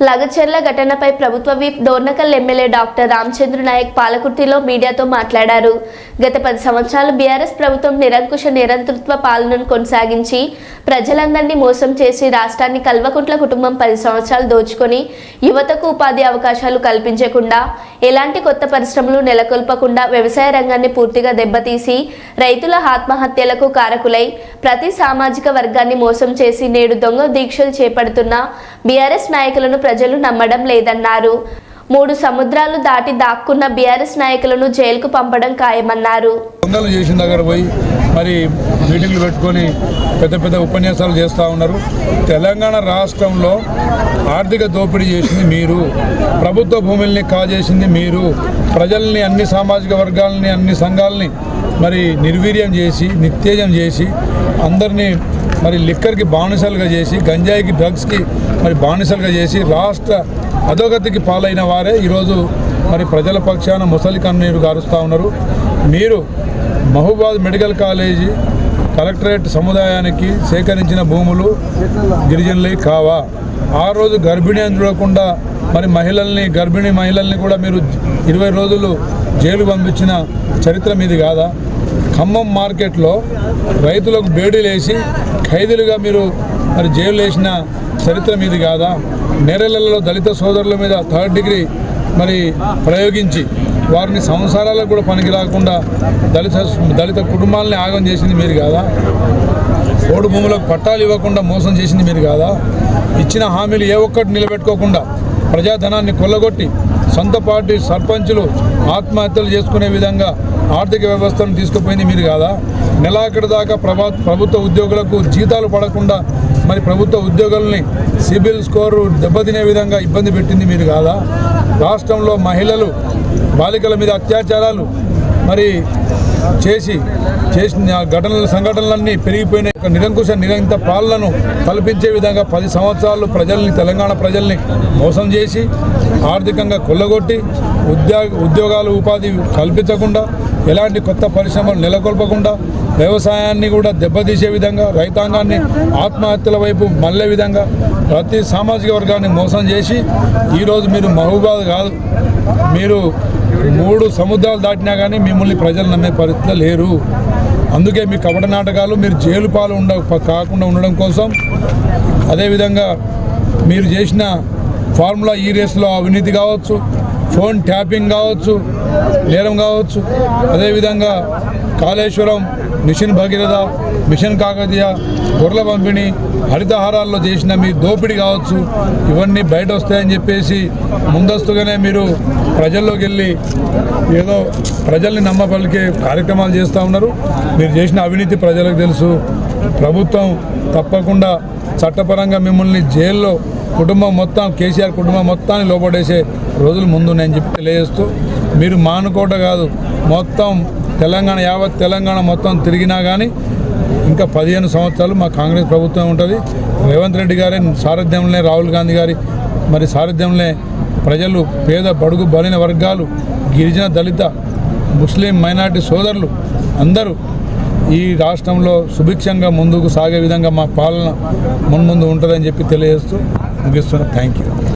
లగచెర్ల ఘటనపై ప్రభుత్వ whip Dornakal MLA doctor Ramachandra Naik పాలకుర్తిలో మీడియాతో మాట్లాడారు. గత పది సంవత్సరాలు బీఆర్ఎస్ ప్రభుత్వం నిరంకుశ నిరంతృత్వ పాలనను కొనసాగించి ప్రజలందరినీ మోసం చేసి రాష్ట్రాన్ని కల్వకుంట్ల కుటుంబం పది సంవత్సరాలు దోచుకొని యువతకు ఉపాధి అవకాశాలు కల్పించకుండా ఎలాంటి కొత్త పరిశ్రమలు నెలకొల్పకుండా వ్యవసాయ రంగాన్ని పూర్తిగా దెబ్బతీసి రైతుల ఆత్మహత్యలకు కారకులై ప్రతి సామాజిక వర్గాన్ని మోసం చేసి నేడు దొంగ దీక్షలు చేపడుతున్న బీఆర్ఎస్ నాయకులను ప్రజలు నమ్మడం లేదన్నారు. మూడు సముద్రాలు దాటి దాక్కున్న బీఆర్ఎస్ నాయకులను జైలుకు పంపడం ఖాయమన్నారు. దొంగలు చేసిన దగ్గర పోయి మరి మీటింగ్లు పెట్టుకొని పెద్ద పెద్ద ఉపన్యాసాలు చేస్తూ ఉన్నారు. తెలంగాణ రాష్ట్రంలో ఆర్థిక దోపిడీ చేసింది మీరు ప్రభుత్వ భూముల్ని కాజేసింది మీరు ప్రజల్ని అన్ని సామాజిక వర్గాలని అన్ని సంఘాలని మరి నిర్వీర్యం చేసి నిత్తేజం చేసి అందరినీ మరి లిక్కర్కి బానిసలుగా చేసి గంజాయికి డ్రగ్స్కి మరి బానిసలుగా చేసి రాష్ట్ర అధోగతికి పాలైన వారే ఈరోజు మరి ప్రజల పక్షాన ముసలి కన్నీరు గారుస్తూ ఉన్నారు. మీరు మహబూబాద్ మెడికల్ కాలేజీ కలెక్టరేట్ సముదాయానికి సేకరించిన భూములు గిరిజనులవి కావా? ఆ రోజు గర్భిణి అని చూడకుండా మరి మహిళల్ని గర్భిణీ మహిళల్ని కూడా మీరు ఇరవై రోజులు జైలు పంపించిన చరిత్ర మీది కాదా? ఖమ్మం మార్కెట్లో రైతులకు బేడీలేసి ఖైదీలుగా మీరు మరి జైలు వేసిన చరిత్ర మీది కాదా? నేరెలలో దళిత సోదరుల మీద థర్డ్ డిగ్రీ మరి ప్రయోగించి వారిని సంసారాలకు కూడా పనికి రాకుండా దళిత దళిత కుటుంబాలని ఆగం చేసింది మీరు కాదా? ఓడు భూములకు పట్టాలు ఇవ్వకుండా మోసం చేసింది మీరు కాదా? ఇచ్చిన హామీలు ఏ ఒక్కటి నిలబెట్టుకోకుండా ప్రజాధనాన్ని కొల్లగొట్టి సొంత పార్టీ సర్పంచులు ఆత్మహత్యలు చేసుకునే విధంగా ఆర్థిక వ్యవస్థను తీసుకుపోయింది మీరు కాదా? నెలాఖరు దాకా ప్రభా ప్రభుత్వ ఉద్యోగులకు జీతాలు పడకుండా మరి ప్రభుత్వ ఉద్యోగుల్ని సిబిల్ స్కోరు దెబ్బతినే విధంగా ఇబ్బంది పెట్టింది మీరు కాదా? రాష్ట్రంలో మహిళలు బాలికల మీద అత్యాచారాలు మరి చేసి చేసిన ఘటనల సంఘటనలన్నీ పెరిగిపోయిన నిరంకుశ నిరంత పాలనను కల్పించే విధంగా పది సంవత్సరాలు ప్రజల్ని తెలంగాణ ప్రజల్ని మోసం చేసి ఆర్థికంగా కొల్లగొట్టి ఉద్యోగ ఉద్యోగాలు ఉపాధి కల్పించకుండా ఎలాంటి కొత్త పరిశ్రమలు నెలకొల్పకుండా వ్యవసాయాన్ని కూడా దెబ్బతీసే విధంగా రైతాంగాన్ని ఆత్మహత్యల వైపు మళ్ళే విధంగా ప్రతి సామాజిక వర్గాన్ని మోసం చేసి ఈరోజు మీరు మహబూబాద్ కాదు మీరు మూడు సముద్రాలు దాటినా కానీ మిమ్మల్ని ప్రజలు నమ్మే పరిస్థితిలో లేరు. అందుకే మీ కపట నాటకాలు మీరు జైలు పాలు ఉండ కాకుండా ఉండడం కోసం అదేవిధంగా మీరు చేసిన ఫార్ములా ఈ రేస్లో అవినీతి కావచ్చు ఫోన్ ట్యాపింగ్ కావచ్చు నేరం కావచ్చు అదేవిధంగా కాళేశ్వరం మిషన్ భగీరథ మిషన్ కాకతీయ గొర్రెల పంపిణీ హరితహారాల్లో చేసిన మీ దోపిడీ కావచ్చు ఇవన్నీ బయట వస్తాయని చెప్పేసి ముందస్తుగానే మీరు ప్రజల్లోకి వెళ్ళి ఏదో ప్రజల్ని నమ్మపలికే కార్యక్రమాలు చేస్తూ ఉన్నారు. మీరు చేసిన అవినీతి ప్రజలకు తెలుసు. ప్రభుత్వం తప్పకుండా చట్టపరంగా మిమ్మల్ని జైల్లో కుటుంబం మొత్తం కేసీఆర్ కుటుంబం మొత్తాన్ని లోపడేసే రోజులు ముందున్నాయని చెప్పి తెలియజేస్తూ మీరు మానుకోట కాదు మొత్తం తెలంగాణ యావత్ తెలంగాణ మొత్తం తిరిగినా కానీ ఇంకా పదిహేను సంవత్సరాలు మా కాంగ్రెస్ ప్రభుత్వం ఉంటుంది. రేవంత్ రెడ్డి గారి సారథ్యంలోనే రాహుల్ గాంధీ గారి మరి సారథ్యంలోనే ప్రజలు పేద బడుగు బలిన వర్గాలు గిరిజన దళిత ముస్లిం మైనార్టీ సోదరులు అందరూ ఈ రాష్ట్రంలో సుభిక్షంగా ముందుకు సాగే విధంగా మా పాలన మున్ముందు ఉంటుందని చెప్పి తెలియజేస్తూ ముగిస్తున్నా. Thank you